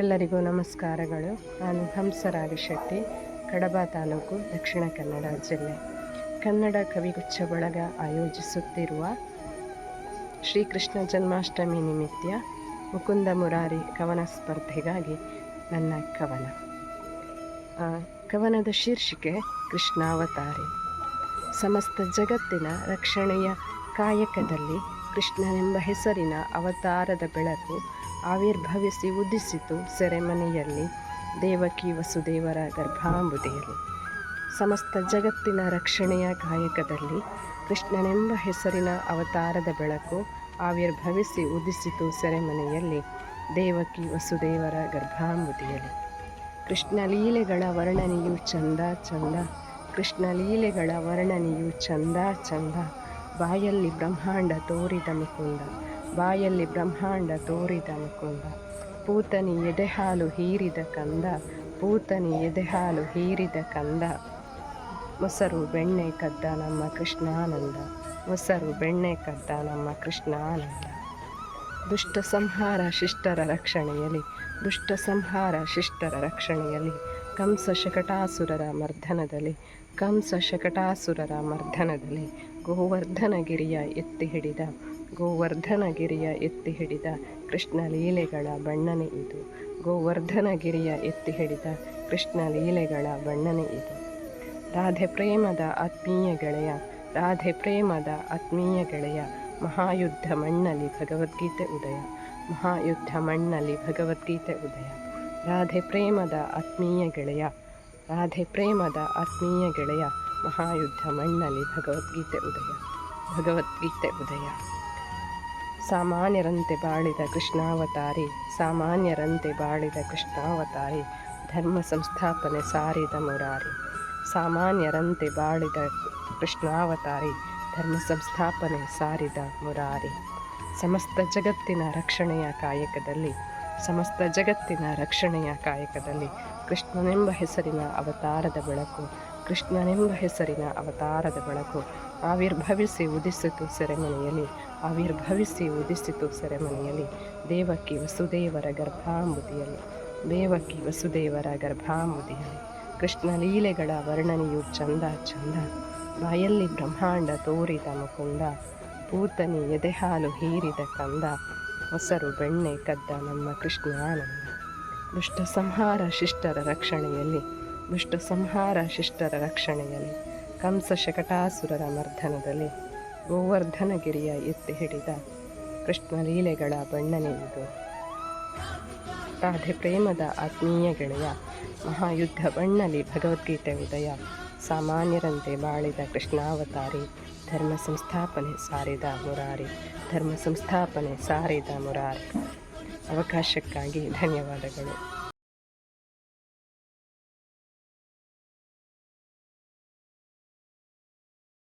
ಎಲ್ಲರಿಗೂ ನಮಸ್ಕಾರಗಳು. ನಾನು ಹಂಸರಾಗಿ ಶೆಟ್ಟಿ, ಕಡಬ ತಾಲೂಕು ದಕ್ಷಿಣ ಕನ್ನಡ ಜಿಲ್ಲೆ. ಕನ್ನಡ ಕವಿಗುಚ್ಛ ಬಳಗ ಆಯೋಜಿಸುತ್ತಿರುವ ಶ್ರೀಕೃಷ್ಣ ಜನ್ಮಾಷ್ಟಮಿ ನಿಮಿತ್ತ ಮುಕುಂದ ಮುರಾರಿ ಕವನ ಸ್ಪರ್ಧೆಗಾಗಿ ನನ್ನ ಕವನ. ಕವನದ ಶೀರ್ಷಿಕೆ ಕೃಷ್ಣಾವತಾರಿ. ಸಮಸ್ತ ಜಗತ್ತಿನ ರಕ್ಷಣೆಯ ಕಾಯಕದಲ್ಲಿ ಕೃಷ್ಣನೆಂಬ ಹೆಸರಿನ ಅವತಾರದ ಬೆಳಕು ಆವಿರ್ಭವಿಸಿ ಉದಿಸಿತು ಸೆರೆಮನೆಯಲ್ಲಿ. ದೇವಕಿ ವಸುದೇವರ ಗರ್ಭಾಂಬುದಿಯಲ್ಲಿ ಸಮಸ್ತ ಜಗತ್ತಿನ ರಕ್ಷಣೆಯ ಕಾಯಕದಲ್ಲಿ ಕೃಷ್ಣನೆಂಬ ಹೆಸರಿನ ಅವತಾರದ ಬೆಳಕು ಆವಿರ್ಭವಿಸಿ ಉದಿಸಿತು ಸೆರೆಮನೆಯಲ್ಲಿ. ದೇವಕಿ ವಸುದೇವರ ಗರ್ಭಾಂಬುದಿಯಲ್ಲಿ ಕೃಷ್ಣ ಲೀಲೆಗಳ ವರ್ಣನೆಯು ಚಂದ ಚಂದ. ಕೃಷ್ಣ ಲೀಲೆಗಳ ವರ್ಣನೆಯು ಚಂದ ಚಂದ. ಬಾಯಲ್ಲಿ ಬ್ರಹ್ಮಾಂಡ ತೋರಿದ ಮುಕುಂದ. ಬಾಯಲ್ಲಿ ಬ್ರಹ್ಮಾಂಡ ತೋರಿದ ಮುಕುಂದ ಪೂತನಿ ಎದೆಹಾಲು ಹೀರಿದ ಕಂದ. ಪೂತನಿ ಎದೆಹಾಲು ಹೀರಿದ ಕಂದ. ಮೊಸರು ಬೆಣ್ಣೆ ಕದ್ದ ನಮ್ಮ ಕೃಷ್ಣಾನಂದ. ಮೊಸರು ಬೆಣ್ಣೆ ಕದ್ದ ನಮ್ಮ ಕೃಷ್ಣಾನಂದ. ದುಷ್ಟ ಸಂಹಾರ ಶಿಷ್ಟರ ರಕ್ಷಣೆಯಲ್ಲಿ, ದುಷ್ಟ ಸಂಹಾರ ಶಿಷ್ಟರ ರಕ್ಷಣೆಯಲ್ಲಿ, ಕಂಸ ಶಕಟಾಸುರರ ಮರ್ದನದಲ್ಲಿ ಕಂಸ ಶಕಟಾಸುರರ ಮರ್ದನದಲ್ಲಿ ಗೋವರ್ಧನಗಿರಿಯ ಎತ್ತಿ ಹಿಡಿದ ಗೋವರ್ಧನಗಿರಿಯ ಎತ್ತಿ ಹಿಡಿದ ಕೃಷ್ಣ ಲೀಲೆಗಳ ಬಣ್ಣನೆ ಇದು. ಗೋವರ್ಧನಗಿರಿಯ ಎತ್ತಿ ಹಿಡಿದ ಕೃಷ್ಣ ಲೀಲೆಗಳ ಬಣ್ಣನೆ ಇದು. ರಾಧೆ ಪ್ರೇಮದ ಆತ್ಮೀಯ ಗೆಳೆಯ, ರಾಧೆ ಪ್ರೇಮದ ಆತ್ಮೀಯ ಗೆಳೆಯ, ಮಹಾಯುದ್ಧ ಮಣ್ಣಲ್ಲಿ ಭಗವದ್ಗೀತೆ ಉದಯ, ಮಹಾಯುದ್ಧ ಮಣ್ಣಲ್ಲಿ ಭಗವದ್ಗೀತೆ ಉದಯ. ರಾಧೆ ಪ್ರೇಮದ ಆತ್ಮೀಯ ಗೆಳೆಯ, ರಾಧೆ ಪ್ರೇಮದ ಆತ್ಮೀಯ ಗೆಳೆಯ, ಮಹಾಯುದ್ಧ ಮಣ್ಣಲ್ಲಿ ಭಗವದ್ಗೀತೆ ಉದಯ. ಭಗವದ್ಗೀತೆ ಉದಯ. ಸಾಮಾನ್ಯರಂತೆ ಬಾಳಿದ ಕೃಷ್ಣಾವತಾರಿ, ಸಾಮಾನ್ಯರಂತೆ ಬಾಳಿದ ಕೃಷ್ಣಾವತಾರಿ, ಧರ್ಮ ಸಂಸ್ಥಾಪನೆ ಸಾರಿದ ಮುರಾರಿ. ಸಾಮಾನ್ಯರಂತೆ ಬಾಳಿದ ಕೃಷ್ಣಾವತಾರಿ, ಧರ್ಮ ಸಂಸ್ಥಾಪನೆ ಸಾರಿದ ಮುರಾರಿ. ಸಮಸ್ತ ಜಗತ್ತಿನ ರಕ್ಷಣೆಯ ಕಾಯಕದಲ್ಲಿ, ಸಮಸ್ತ ಜಗತ್ತಿನ ರಕ್ಷಣೆಯ ಕಾಯಕದಲ್ಲಿ ಕೃಷ್ಣನೆಂಬ ಹೆಸರಿನ ಅವತಾರದ ಬೆಳಕು, ಕೃಷ್ಣನೆಂಬ ಹೆಸರಿನ ಅವತಾರದ ಬೆಳಕು ಆವಿರ್ಭವಿಸಿ ಉದಿಸಿತು ಸೆರೆಮನೆಯಲ್ಲಿ, ಆವಿರ್ಭವಿಸಿ ಉದಿಸಿತು ಸೆರೆಮನೆಯಲ್ಲಿ. ದೇವಕಿ ವಸುದೇವರ ಗರ್ಭಾಂಬುದಿಯಲ್ಲಿ ದೇವಕಿ ವಸುದೇವರ ಗರ್ಭಾಂಬುದಿಯಲ್ಲಿ ಕೃಷ್ಣ ಲೀಲೆಗಳ ವರ್ಣನೆಯು ಚಂದ ಚಂದ. ಬಾಯಲ್ಲಿ ಬ್ರಹ್ಮಾಂಡ ತೋರಿದ ಮುಕುಂದ. ಪೂತನಿ ಎದೆಹಾಲು ಹೀರಿದ ಕಂದ. ಮೊಸರು ಬೆಣ್ಣೆ ಕದ್ದ ನಮ್ಮ ಕೃಷ್ಣಾನಂದ. ದುಷ್ಟ ಸಂಹಾರ ಶಿಷ್ಟರ ರಕ್ಷಣೆಯಲ್ಲಿ ದುಷ್ಟ ಸಂಹಾರ ಶಿಷ್ಟರ ರಕ್ಷಣೆಯಲ್ಲಿ. ಕಂಸ ಶಕಟಾಸುರರ ಮರ್ದನದಲ್ಲಿ ಗೋವರ್ಧನಗಿರಿಯ ಎತ್ತಿ ಹಿಡಿದ ಕೃಷ್ಣ ಲೀಲೆಗಳ ಬಣ್ಣನೆ ಇದು ರಾಧೆ ಪ್ರೇಮದ ಆತ್ಮೀಯ ಗೆಳೆಯ, ಮಹಾಯುದ್ಧ ಬಣ್ಣಲಿ ಭಗವದ್ಗೀತೆ ಉದಯ, ಸಾಮಾನ್ಯರಂತೆ ಬಾಳಿದ ಕೃಷ್ಣಾವತಾರಿ, ಧರ್ಮ ಸಂಸ್ಥಾಪನೆ ಸಾರಿದ ಮುರಾರಿ, ಧರ್ಮ ಸಂಸ್ಥಾಪನೆ ಸಾರಿದ ಮುರಾರಿ. ಅವಕಾಶಕ್ಕಾಗಿ ಧನ್ಯವಾದಗಳು.